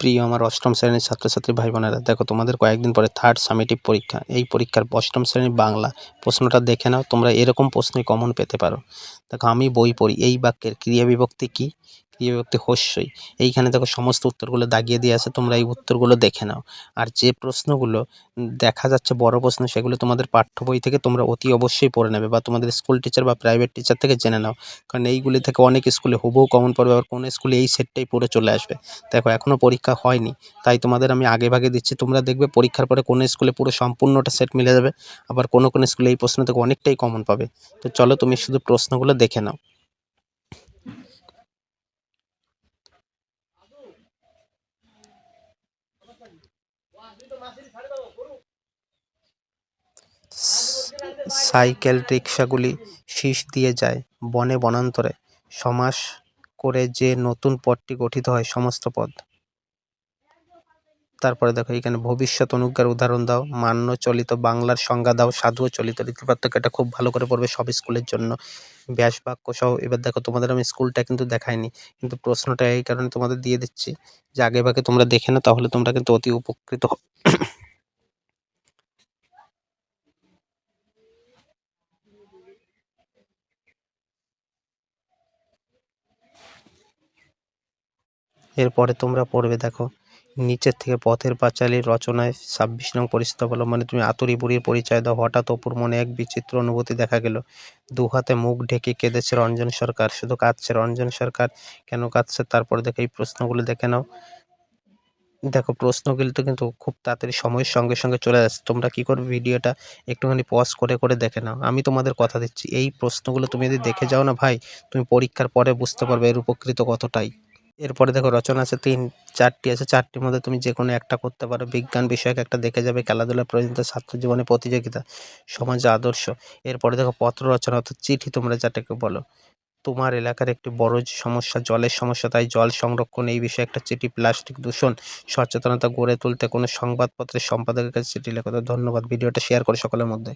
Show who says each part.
Speaker 1: প্রিয় আমার অষ্টম শ্রেণির ছাত্রছাত্রী ভাই বোনেরা দেখো তোমাদের কয়েকদিন পরে থার্ড সামেটিভ পরীক্ষা। এই পরীক্ষার অষ্টম শ্রেণির বাংলা প্রশ্নটা দেখে নাও, তোমরা এরকম প্রশ্নে কমন পেতে পারো। দেখো আমি বই পড়ি, এই বাক্যের ক্রিয়া বিভক্তি কী? ক্রিয়া বিভক্তি হস্যই। এইখানে দেখো সমস্ত উত্তরগুলো দাগিয়ে দিয়ে আছে, তোমরা এই উত্তরগুলো দেখে নাও। আর যে প্রশ্নগুলো দেখা যাচ্ছে বড় প্রশ্ন, সেগুলো তোমাদের পাঠ্য বই থেকে তোমরা অতি অবশ্যই পড়ে নেবে বা তোমাদের স্কুল টিচার বা প্রাইভেট টিচার থেকে জেনে নাও। কারণ এইগুলি থেকে অনেক স্কুলে হুবহু কমন পড়বে, আবার কোনো স্কুলে এই সেটটাই পড়ে চলে আসবে। দেখো এখনও পরীক্ষা হয়নি, তাই তোমাদের আমি আগে ভাগে দিচ্ছি। তোমরা দেখবে পরীক্ষার পরে কোনো স্কুলে পুরো সম্পূর্ণটা সেট মিলে যাবে, আবার কোনো কোনো স্কুলে এই প্রশ্ন থেকে অনেকটাই কমন পাবে। তো চলো তুমি শুধু প্রশ্নগুলো দেখে নাও। সাইকেল রিক্সাগুলি শীষ দিয়ে যায় বনে বনান্তরে। সমাস করে যে নতুন পথটি গঠিত হয়, সমস্ত পদ তারপরে দেখো, এখানে ভবিষ্যৎ অনুজ্ঞার উদাহরণ দাও, মান্য চলিত বাংলার সংজ্ঞা দাও সাধু চলিত রীতিপার্থক্য এটা খুব ভালো করে পড়বে সব স্কুলের জন্য। ব্যাস বাক্য সহ, এবার দেখো, তোমাদের আমি স্কুলটা কিন্তু দেখাইনি, কিন্তু প্রশ্নটা এই কারণে তোমাদের দিয়ে দিচ্ছি যে আগে ভাগে তোমরা দেখে না তাহলে তোমরা কিন্তু অতি উপকৃত এরপরে তোমরা পড়বে, দেখো নিচের থেকে পথের পাঁচালীর রচনায় ছাব্বিশ নং পরিচিত অবলম্বনে তুমি আতুরি বুড়ির পরিচয় দাও। হঠাৎ অপুর মনে এক বিচিত্র অনুভূতি দেখা গেল। দু হাতে মুখ ঢেকে কেঁদেছে রঞ্জন সরকার। শুধু কাঁদছে রঞ্জন সরকার। কেন কাঁদছে? তারপরে দেখো এই প্রশ্নগুলো দেখে নাও। দেখো, প্রশ্নগুলো তো কিন্তু খুব তাড়াতাড়ি সময়ের সঙ্গে সঙ্গে চলে যাচ্ছে তোমরা কি করবে? ভিডিওটা একটুখানি পজ করে করে দেখে নাও। আমি তোমাদের কথা দিচ্ছি। এই প্রশ্নগুলো তুমি যদি দেখে যাও না ভাই, তুমি পরীক্ষার পরে বুঝতে পারবে এর উপকৃত কতটাই। এরপরে দেখো রচনা আছে, তিন, চারটি আছে। চারটির মধ্যে তুমি যে কোনো একটা করতে পারো। বিজ্ঞান বিষয়ক একটা দেখে যাবে। খেলাধুলা প্রয়োজনীয়তা ছাত্র জীবনে প্রতিযোগিতা, সমাজ আদর্শ। এরপরে দেখো পত্র রচনা অর্থাৎ চিঠি তোমরা যাটাকে বলো। তোমার এলাকার একটি বড় সমস্যা, জলের সমস্যা, তাই জল সংরক্ষণ এই বিষয়ে একটা চিঠি, প্লাস্টিক দূষণ, সচেতনতা গড়ে তুলতে কোনো সংবাদপত্রের সম্পাদকের কাছে চিঠি লেখো। ধন্যবাদ, ভিডিওটা শেয়ার করে সকলের মধ্যে।